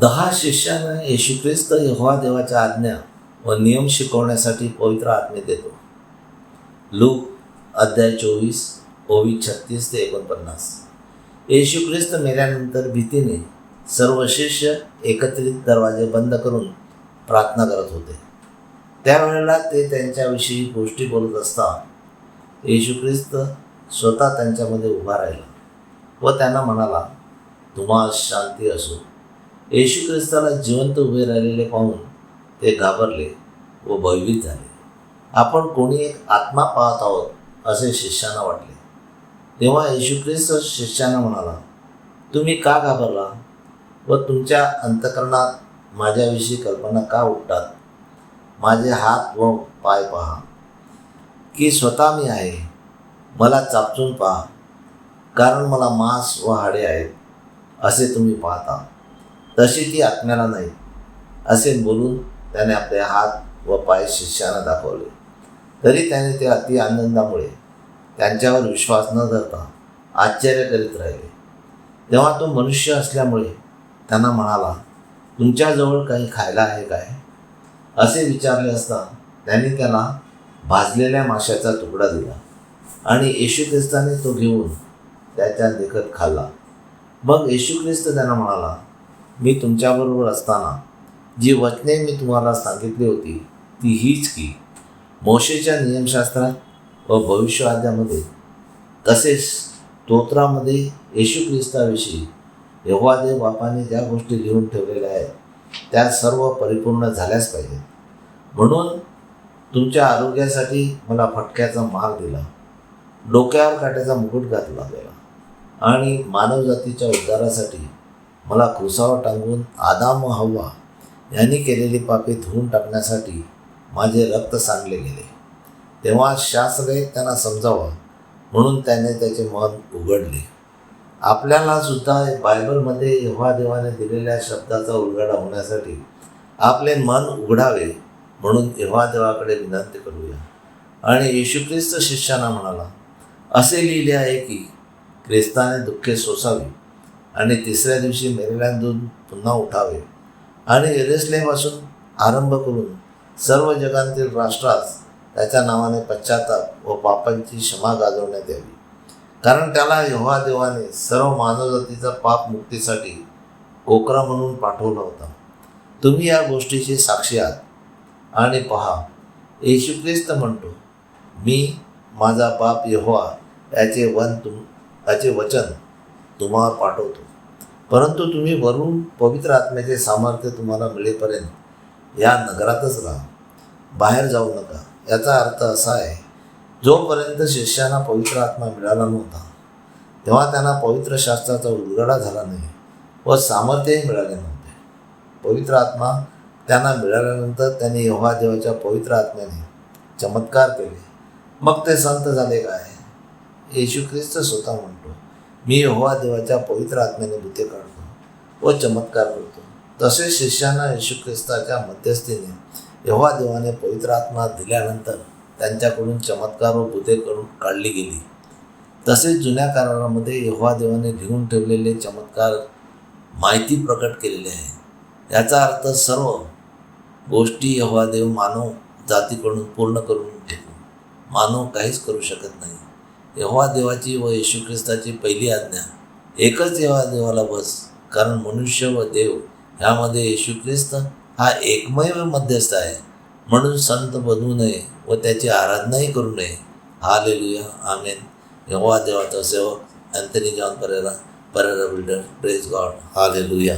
दहा शिष्यांना येशू ख्रिस्त यहोवा देवाच्या आज्ञा व नियम शिकवण्यासाठी पवित्र आत्मे देतो. लूक अध्याय चोवीस ओवीस छत्तीस ते एकोणपन्नास. येशू ख्रिस्त मेल्यानंतर भीतीने सर्व शिष्य एकत्रित दरवाजे बंद करून प्रार्थना करत होते. त्यावेळेला ते त्यांच्याविषयी गोष्टी बोलत असता येशू ख्रिस्त स्वतः त्यांच्यामध्ये उभा राहिला व त्यांना म्हणाला तुम्हा शांती असो. येशू ख्रिस्ताला जिवंत उभे राहिलेले पाहून ते घाबरले व भयभीत झाले. आपण कोणी एक आत्मा पाहत आहोत असे शिष्यांना वाटले. तेव्हा येशू ख्रिस्त शिष्यांना म्हणाला तुम्ही का घाबरला व तुमच्या अंतकरणात माझ्याविषयी कल्पना का उठतात? माझे हात व पाय पहा की स्वतः मी आहे. मला चापचून पहा कारण मला मांस व हाडे आहेत असे तुम्ही पाहता. तशी ती आत्म्याला नाही. असे बोलून त्याने आपले हात व पाय शिष्याला दाखवले. तरी त्याने ते अति आनंदामुळे त्यांच्यावर विश्वास न धरता आश्चर्य करीत राहिले. तेव्हा तो मनुष्य असल्यामुळे त्यांना म्हणाला तुमच्याजवळ काही खायला आहे काय? असे विचारले असता त्यांनी त्याला भाजलेल्या माशाचा तुकडा दिला आणि येशू ख्रिस्ताने तो घेऊन त्याच्या देखत खाल्ला. मग येशू ख्रिस्त त्यांना म्हणाला मी तुमच्याबरोबर असताना जी वचने मी तुम्हाला सांगितली होती ती हीच की मोशेच्या नियमशास्त्रात व भविष्यवाद्यामध्ये तसेच स्तोत्रामध्ये येशू ख्रिस्ताविषयी देव बापाने ज्या गोष्टी लिहून ठेवलेल्या आहेत त्या सर्व परिपूर्ण झाल्याच पाहिजेत. म्हणून तुमच्या आरोग्यासाठी मला फटक्याचा मार दिला डोक्यावर काट्याचा मुकुट घातला गेला आणि मानवजातीच्या उद्धारासाठी मला क्रुसावर टांगून आदाम व हव्वा यांनी केलेली पापे धुवून टाकण्यासाठी माझे रक्त सांडले गेले. तेव्हा शास्त्रे त्यांना समजावं म्हणून त्याने त्याचे मन उघडले. आपल्याला सुद्धा बायबलमध्ये यव्हा देवाने दिलेल्या शब्दाचा उलगडा होण्यासाठी आपले मन उघडावे म्हणून यव्हा देवाकडे विनंती करूया. आणि येशू ख्रिस्त शिष्यांना म्हणाला असे लिहिले आहे की ख्रिस्ताने दुःखे सोसावी आणि तिसऱ्या दिवशी मेरेल्यांदून पुन्हा उठावे. आणि एरेस्लेपासून आरंभ करून सर्व जगांतील राष्ट्रास त्याच्या नावाने पश्चाताप व पापांची क्षमा गाजवण्यात यावी. कारण त्याला यहोवा देवाने सर्व मानवजातीचा पाप मुक्तीसाठी कोकरा म्हणून पाठवला होता. तुम्ही या गोष्टीची साक्षी आहात. आणि पहा येशू ख्रिस्त म्हणतो मी माझा बाप यहोवा याचे वन तुम याचे वचन तुम्हाला पाठवतो. परंतु तुम्ही वरून पवित्र आत्म्याचे सामर्थ्य तुम्हाला मिळेपर्यंत या नगरातच राहा. बाहेर जाऊ नका. याचा अर्थ असा आहे जोपर्यंत शिष्यांना पवित्र आत्मा मिळाला नव्हता तेव्हा त्यांना पवित्र शास्त्राचा उलगडा झाला नाही व सामर्थ्यही मिळाले नव्हते. पवित्र आत्मा त्यांना मिळाल्यानंतर त्यांनी यव्हा देवाच्या पवित्र आत्म्याने चमत्कार केले. मग ते संत झाले काय? येशू ख्रिस्त स्वतः म्हणतो मी यहोवा देवाच्या पवित्र आत्म्याने भूते काढतो. व चमत्कार करतो. तसेच शिष्यांना येशू ख्रिस्ताच्या मध्यस्थीने यहोवा देवाने पवित्र आत्मा दिल्यानंतर त्यांच्याकडून चमत्कार व भूते करून काढली गेली. तसेच जुन्या करारामध्ये यहोवा देवाने लिहून ठेवलेले चमत्कार माहिती प्रकट केलेली आहे. याचा अर्थ सर्व गोष्टी यहोवा देव मानव जातीकडून पूर्ण करून घेतो. मानव काहीच करू शकत नाही. यव्हा देवाची व येशू ख्रिस्ताची पहिली आज्ञा एकच यव्हा देवाला बस कारण मनुष्य व देव ह्यामध्ये येशू ख्रिस्त हा एकमेव मध्यस्थ आहे. म्हणून संत बनवू नये व त्याची आराधनाही करू नये. हा लेलुया आमेन. यव्हा देवाचा सेवक Anthony John Pereira Pereira builder praise God. Hallelujah